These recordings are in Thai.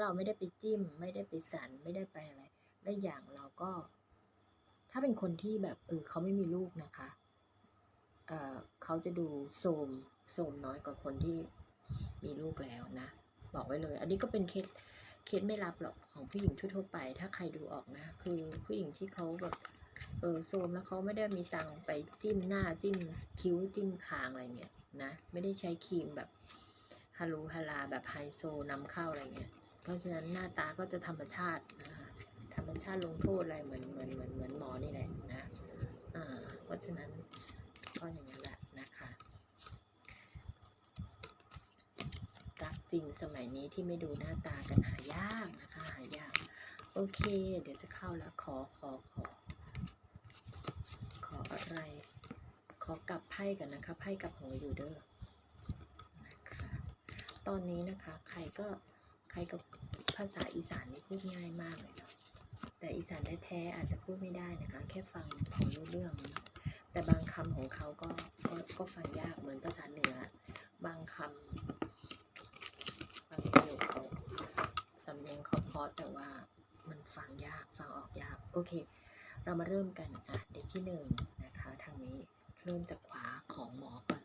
เราไม่ได้ไปจิ้ม ไม่ได้ไปสันไม่ได้ไปอะไรและอย่างเราก็ ถ้าเป็นคนที่แบบเออเขาไม่มีลูกนะคะเออเขาจะดูโสมโสมน้อยกว่าคนที่มีลูกแล้วนะ บอกไว้เลย อันนี้ก็เป็นเคสเคสไม่รับหรอกของผู้หญิงทั่วไป ถ้าใครดูออกนะ คือผู้หญิงที่เขาแบบเออโซมแล้วเขาไม่ได้มีตังไปจิ้มหน้าจิ้มคิ้วจิ้มคางอะไรเงี้ยนะ ไม่ได้ใช้ครีมแบบฮารูฮาราแบบไฮโซนำเข้าอะไรเงี้ย เพราะฉะนั้นหน้าตาก็จะธรรมชาตินะคะธรรมชาติลงโทษอะไรเหมือนเหมือนเหมือนเหมือนหมอนี่แหละนะอ่าเพราะฉะนั้นก็อย่างนั้นแหละนะคะรักจริงสมัยนี้ที่ไม่ดูหน้าตากันหายากนะคะหายากโอเค เดี๋ยวจะเข้าแล้วขอขอขอ ขออะไร ขอกลับไพ่กันนะคะไพ่กับหัวอยู่เด้อนะคะตอนนี้นะคะใครก็ ใครกับภาษาอีสานนี่พูดง่ายมากเลยนะแต่อีสานแท้ๆอาจจะพูดไม่ได้นะคะ แค่ฟังพองรู้เรื่องนะแต่บางคำของเขาก็ก็ก็ฟังยากเหมือนภาษาเหนือ บางคำบางประโยคเขาสำเนียงเขาเพราะแต่ว่ามันฟังยากฟังออกยากโอเค เรามาเริ่มกันอะเด็กที่หนึ่งนะคะ ทางนี้เริ่มจากขวาของหมอก่อน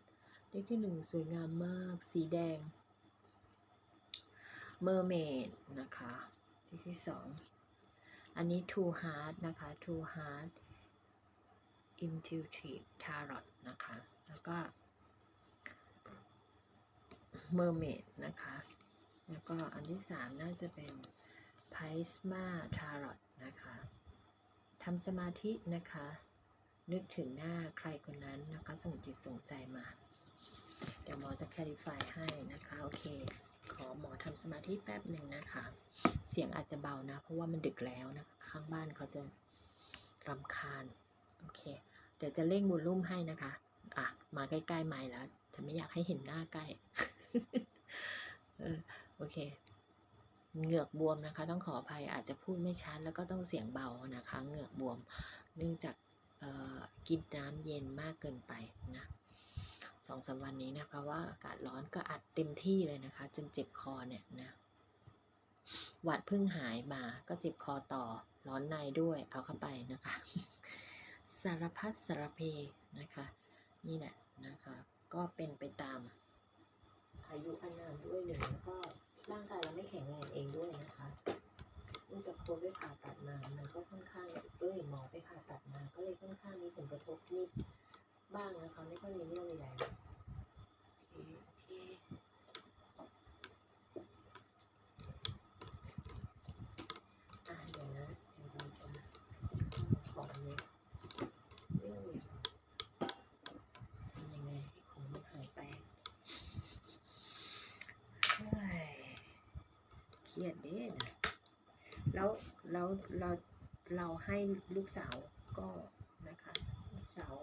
เด็กที่หนึ่งสวยงามมาก สีแดง เมอร์เมดนะคะเด็กที่สองอันนี้ two heart นะคะ two heart intuitive tarot นะคะ แล้วก็ mermaid นะคะ แล้วก็อันที่สามน่าจะเป็น p i s m a tarot นะคะทำสมาธินะคะ นึกถึงหน้าใครคนนั้นนะคะส่งจิตส่งใจมา เดี๋ยวหมอจะ clarify ให้นะคะ โอเค ขอหมอทำสมาธิแป๊บหนึ่งนะคะ เสียงอาจจะเบานะ เพราะว่ามันดึกแล้วนะคะ ข้างบ้านเขาจะรำคาญ โอเค เดี๋ยวจะเร่งบูลลุ่มให้นะคะ อะ มาใกล้ๆไม้แล้วแต่ไม่อยากให้เห็นหน้าใกล้เออโอเค เหงือกบวมนะคะ ต้องขออภัยอาจจะพูดไม่ชัดแล้วก็ต้องเสียงเบานะคะ เหงือกบวม เนื่องจากกินน้ำเย็นมากเกินไปนะ สองสามวันนี้นะเพราะว่าอากาศร้อนก็อัดเต็มที่เลยนะคะ จนเจ็บคอเนี่ยนะหวัดเพิ่งหายมาก็เจ็บคอต่อร้อนในด้วยเอาเข้าไปนะคะ สารพัดสารเพนะคะ นี่แหละนะคะ ก็เป็นไปตามอายุอานามด้วยหนึ่งแล้วก็ร่างกายเราไม่แข็งแรงเองด้วยนะคะเนื่องจากโควิดผ่าตัดมามันก็ค่อนข้างเอ้ยหมอไปผ่าตัดมาก็เลยค่อนข้างมีผลกระทบนิด บ้างนะคะไม่ค่อยมีเรื่องมีอะไรโอเคโอเคอะเดี๋ยวนะเดี๋ยของเนี่ยเรื่องเนี่ยทำยังไงให้ของหายไปเฮ้ยเครียดเด้นะแล้วแล้วเราเราให้ลูกสาวก็นะคะลูกสาว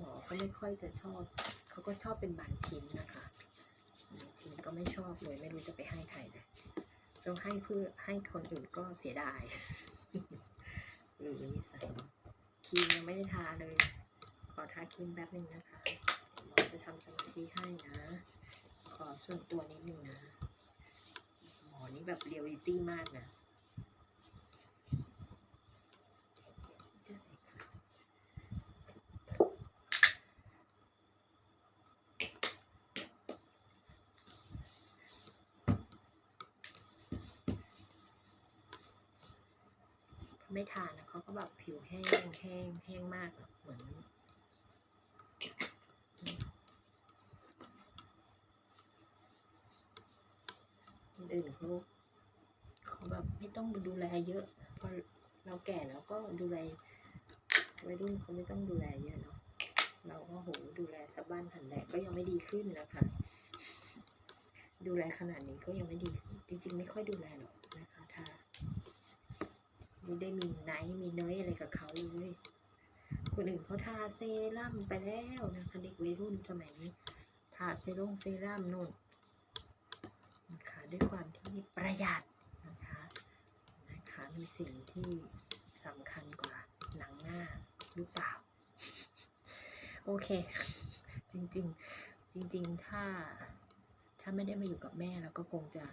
หมอก็ไม่ค่อยจะชอบ เขาก็ชอบเป็นบางชิ้นนะคะบางชิ้นก็ไม่ชอบเลย ไม่รู้จะไปให้ใครเลยเราให้เพื่อให้คนอื่นก็เสียดายหรือนิสัยครีมยังไม่ได้ทาเลย ขอทาครีมแป๊บหนึ่งนะคะหมอจะทำสมาธิให้นะ ขอส่วนตัวนิดนึงนะ หมอนี่แบบเรียลลิตี้มากนะ ไม่ทานนะเขาก็แบบผิวแห้งแห้งแห้งมากอะเหมือนคนอื่นเขาเขาแบบไม่ต้องดูแลเยอะพอเราแก่แล้วก็ดูแลวัยรุ่นเขาไม่ต้องดูแลเยอะเนาะเราก็โหดูแลสักบ้านหันแหลกก็ยังไม่ดีขึ้นนะคะ ดูแลขนาดนี้ก็ยังไม่ดีจริง ๆ ไม่ค่อยดูแลหรอก ไม่ได้มีไนท์มีเนยอะไรกับเขาเลยคนอื่นเขาทาเซรั่มไปแล้วนะคะเด็กวัยรุ่นสมัยนี้ทาเซรุ่งเซรั่มนู่นนะคะด้วยความที่ประหยัดนะคะนะคะมีสิ่งที่สำคัญกว่าหนังหน้าหรือเปล่า โอเค จริง ๆ จริง ๆ ถ้าถ้าไม่ได้มาอยู่กับแม่เราก็คงจะ